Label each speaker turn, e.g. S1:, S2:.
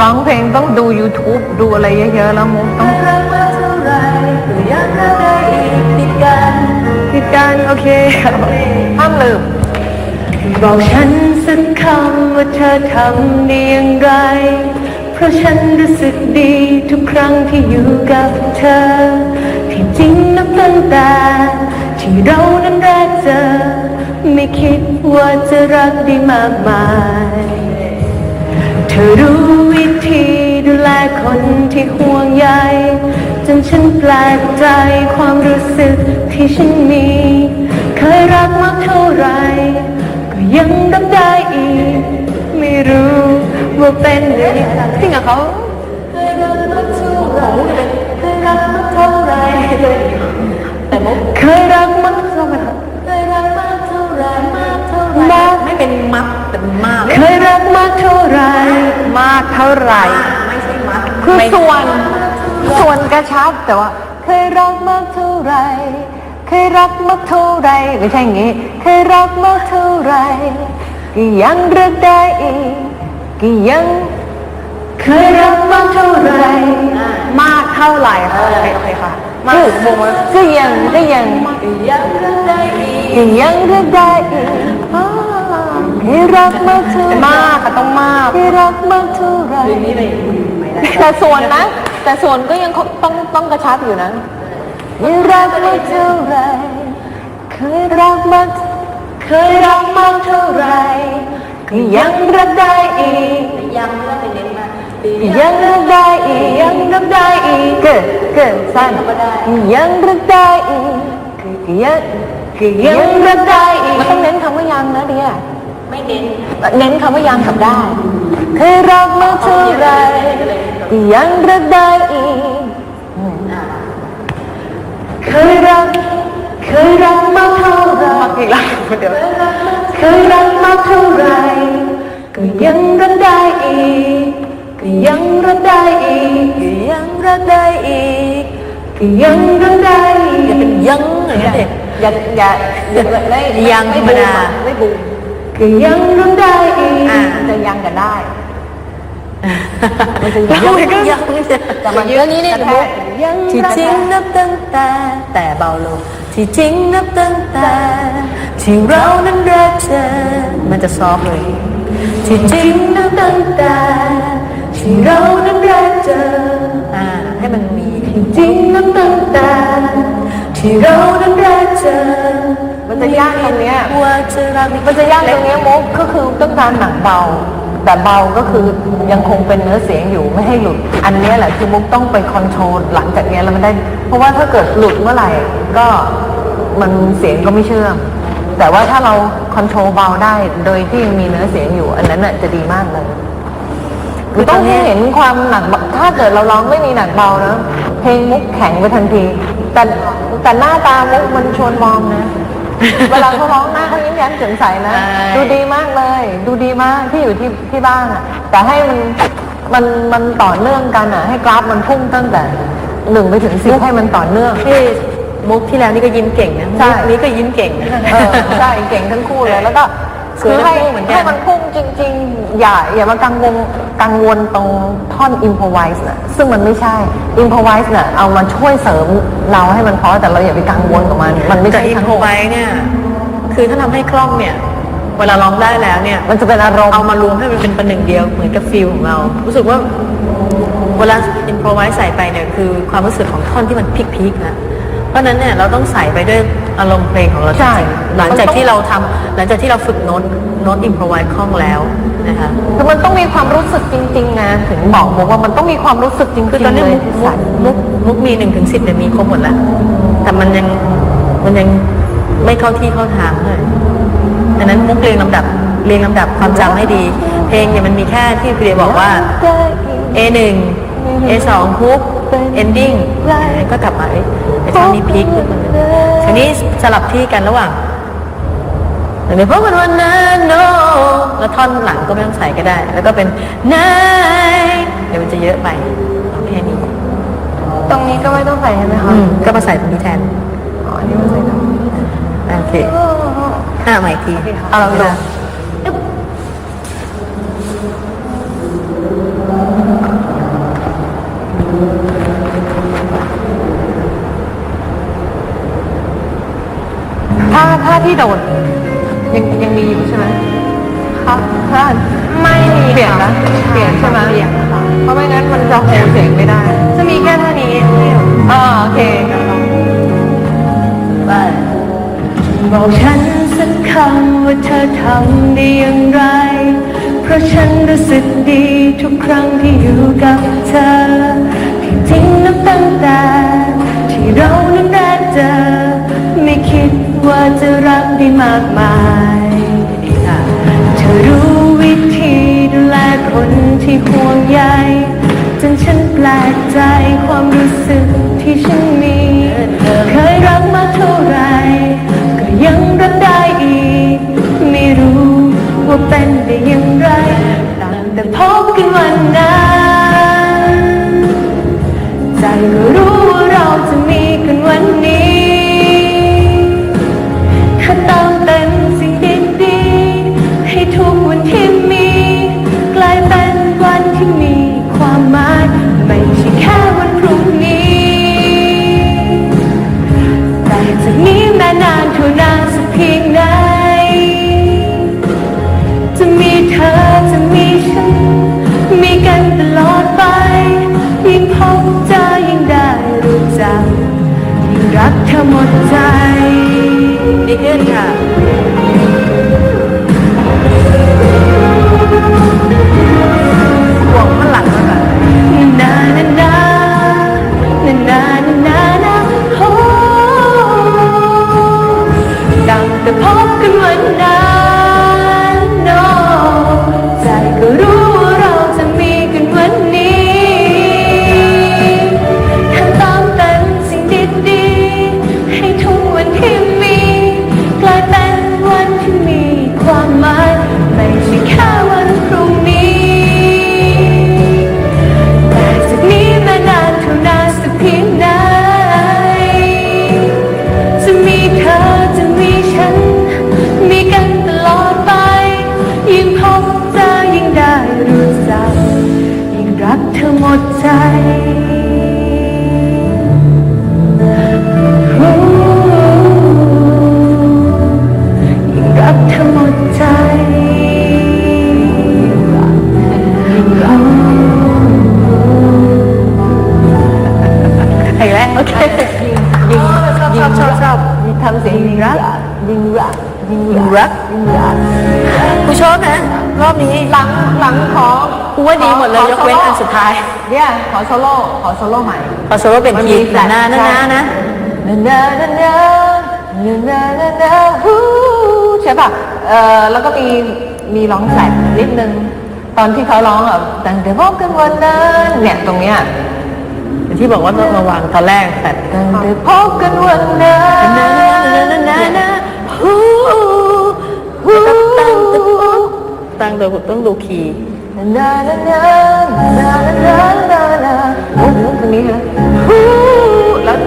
S1: ร้องเพลงต้องดู YouTube ดูอะไรเยอะๆ แล้วมุกต้อง
S2: รักมาเท่าไรก็ยังรักได้อีกติดกัน
S1: คิดกันโอเคห้ามลืม
S2: บอกฉันสักคำว่าเธอทำได้อย่างไร เพราะฉันรู้สึกดีทุกครั้งที่อยู่กับเธอ ที่จริงนับตั้งแต่ที่เรานั้นแรกเจอ ไม่คิดว่าจะรักได้มากมาย ที่ห่วงใยจนฉันแปลกใจความรู้สึกที่ฉันมี เคยรักมากเท่าไหรก็ยังรับได้อีก ไม่รู้ว่าเป็นหรือยัง
S1: จริงเหรอเขา
S2: เคยรักมากเท่าไหรเคยรักมากเท่าไหรแต่มุกเคยรักมากเท่าไหรเคยรักมากเท่าไหรมากเท่าไหร
S1: ไม่เป็นมัดเป็นมาก
S2: เคยรักมากเท่าไหร
S1: มากเท่าไหร่
S2: ไม่ใช่มัด
S1: คือส่วนส่วนกระชับแต่ว่า
S2: เคยรักมากเท่าไหรเคยรักมากเท่าไหรไม่ใช่อย่างงี้ เคยรักมากเท่าไหรก็ยังรักได้อีกก็ยัง เคยรักมากเท่าไหร
S1: มากเท่าไหร่โอเคโอเคค่ะ มาก
S2: ก็
S1: ถึงวงแล้ว
S2: ก็ยังก็ยังก็ยังรักได้อีกก็ยังรักได้อีกอ้าวเคยรักมากเท่าไหร
S1: มากค่ะต้องมาก
S2: เคยรักมากเท่าไหร
S1: แต่ส่วนนะ แต่ส่วนก็ยังต้องต้องกระชับอยู่นะ
S2: เคยรักมากเท่าไหรเคยรักมากเคยรักมากเท่าไหรก็ยังรักได้อีก
S3: ยังไม่ไปเน้นมาก
S2: ยังรักได้อีกยังรักได้อีกเกิดเกิดสั้นยังรักได้อีกก็ยังก็ยังรักได้อีก
S1: มันต้องเน้นคำว่ายังนะเดีย
S3: ไม่เน้น
S1: เน้นคำว่ายังกับได้
S2: เคยรักมากเท่าไหรก็ยังรักได้อีก เคยรัก เคยรักมากเท่าไหร
S1: อีกแล้วเดี๋ยว
S2: เคยรักมากเท่าไหรก็ยังรักได้อีก ก็ยังรักได้อีก ก็ยังรักได้อีก ก็ยังรักได้อีก
S1: เป็นยังอย่างเงี้ยอย่าอย่าอย่าไม่
S3: ยังธรรมดา
S1: ไม่บูม
S2: ก็ยังรักได้อีก
S1: อ่าจะยังกับได้
S3: มันจะยังยังยัง
S1: แต่มัน
S3: เยอะนี้เนี่ย
S1: แต่
S3: มุก
S2: ยัง
S3: ที่
S2: รัก
S3: จริงนับตั้งแต่แต่เบาลงที่จริงนับตั้งแต่ที่เรานั้นรักเธอมันจะซอฟต์เลย ที่จริงนับตั้งแต่
S2: ที่เรานั้นรักเธอ
S3: อ่าให้มันมี
S2: จริงนับตั้งแต่ ที่เรานั้นรักเธอ
S1: มันจะยากตรงเนี้ย
S3: ว่าจะรัก
S1: มันจะยากตรงเนี้ยมุกก็คือต้องการหนังเบา แต่เบาก็คือยังคงเป็นเนื้อเสียงอยู่ไม่ให้หลุด อันเนี้ยแหละคือมุกต้องไปคอนโทรลหลังจากเนี้ยแล้วมันได้ เพราะว่าถ้าเกิดหลุดเมื่อไหร่ก็มันเสียงก็ไม่เชื่อม แต่ว่าถ้าเราคอนโทรลเบาได้โดยที่ยังมีเนื้อเสียงอยู่ อันนั้นน่ะจะดีมากเลยคือต้องให้เห็นความหนักเบาถ้าเกิดเราร้องไม่มีหนักเบานะเพลงมุกแข็งไปทันที แต่แต่หน้าตามุกมันชวนมองนะ เวลาเขาร้องหน้าเขายิ้มแย้มแจ่มใสนะดูดีมากเลย ดูดีมากที่อยู่ที่ที่บ้านอะ แต่ให้มันมันมันต่อเนื่องกันอะ ให้กราฟมันพุ่งตั้งแต่หนึ่งไปถึงสิบให้มันต่อเนื่อง
S3: ที่มุกที่แล้วนี่ก็ยิ้มเก่งนะ
S1: ใช่
S3: มุกนี้ก็ยิ้มเก่งนะ
S1: เออใช่เก่งทั้งคู่เลยแล้วก็
S3: สวย
S1: คือให้
S3: ทั้งคู่เหมือนกัน
S1: ให้มันพุ่งจริง ๆ อย่าอย่ามากังวล กังวลตรงท่อน improvise นะซึ่งมันไม่ใช่ improvise น่ะเอามาช่วยเสริมเราให้มันเพราะแต่เราอย่าไปกังวลกับมัน มันไม่
S3: แต่
S1: ใช่
S3: อิน
S1: ทั้ง
S3: โฟไว้เนี่ย คือถ้าทำให้คล่องเนี่ย เวลาร้องได้แล้วเนี่ย
S1: มันจะเป็นอารมณ์
S3: เอามารวมให้มันเป็นประหนึ่งเดียวเหมือนกับฟิลของเรา รู้สึกว่าเวลาอินโฟไว้ใส่ไปเนี่ยคือความรู้สึกของท่อนที่มันพีคๆนะเพราะฉะนั้นเนี่ยเราต้องใส่ไปด้วยอารมณ์เพลงของเราจ
S1: ใช่
S3: ริงๆหลังจากที่เราทำหลังจากที่เราฝึกโน้ตโน้ตอินโฟไว้คล่องแล้ว นะคะ
S1: คือมันต้องมีความรู้สึกจริง ๆ นะ ถึงบอกบอกว่ามันต้องมีความรู้สึกจริงๆ
S3: คือตอนนี้
S1: เลย
S3: มุกมุกมุกมุกมีหนึ่งถึงสิบเนี่ยมีครบหมดแล้วแต่มันยังมันยังไม่เข้าที่เข้าทางเลยดังนั้นมุกเรียงลำดับเรียงลำดับความจำให้ดี เพลงเนี่ยมันมีแค่ที่พี่เดบอกว่า A หนึ่ง A สองฮุก ending ก็กลับมาเอ้ยไอ้ท่อนนี้พีคขึ้นมาเลยทีนี้สลับที่กันระหว่าง เดี๋ยวเพราะมันวันนั้น no แล้วท่อนหลังก็ไม่ต้องใส่ก็ได้ แล้วก็เป็น night เดี๋ยวมันจะเยอะไปเอาแค่นี้
S1: ตรงนี้ก็ไม่ต้องใส่ใช่ไหมคะ
S3: อืมก็มาใส่ตรงนี้แทน
S1: อ๋ออันนี้ไม่ใส่แล้ว
S3: โอเคอ่าใหม่อีกที
S1: เอาลองดู
S3: อึ๊บ
S1: ถ้าถ้าที่โดด ยังยังมีอยู่ใช่ไหมค่ะถ้าไม่มีเปลี่ยนนะเปลี่ยนใช่ไหมเปลี่ยนค่ะเพราะไม่งั้นมันจะโฮเสียงไม่ได้
S3: จะมีแค่เท่านี้ที่
S1: อ่าโอเค
S3: ไป
S2: บอกฉันสักคำว่าเธอทำได้อย่างไร เพราะฉันรู้สึกดีทุกครั้งที่อยู่กับเธอที่จริงนับตั้งแต่ที่เรานั้นแรกเจอ ได้มากมายเธอรู้วิธีดูแลคนที่ห่วงใยจนฉันแปลกใจความรู้สึกที่ฉันมี เคยรักมาเดใจดี
S3: ขึ้นค่ะ
S2: โอเคยิงยิงชอบ
S3: ชอบชอบยิง
S1: ทำเสียงยิงรักยิงรักยิงรักยิงรัก
S3: กูชอบนะรอบนี้
S1: หลังหลังของ
S3: กูว่าดีหมดเลย
S1: ย
S3: กเว้นอันสุดท้าย
S1: เนี่ยขอโซโล่ขอโซโล่ใหม่
S3: ขอโซโล่เป็นคีย์หน้าหน้านะ
S1: หน้าหน้าหน้าหน้าหน้าหน้าฮูใช่ป่ะเออแล้วก็มีมีร้องแฟลนิดนึงตอนที่เขาร้องอะตั้งแต่พบกันวันนั้นเนี่ยตรงเนี้ย
S3: ที่บอกว่าต้องระวังตอนแรกแต่
S1: ตั้งแต่พบกันวันนั้น
S3: นะนะนะนะฮู้ฮู้ตั้งตั้งตั้งตัวต้องดูคีย์
S1: นานานานานานานานาโอ้โหตรงนี้ฮู้แล้ว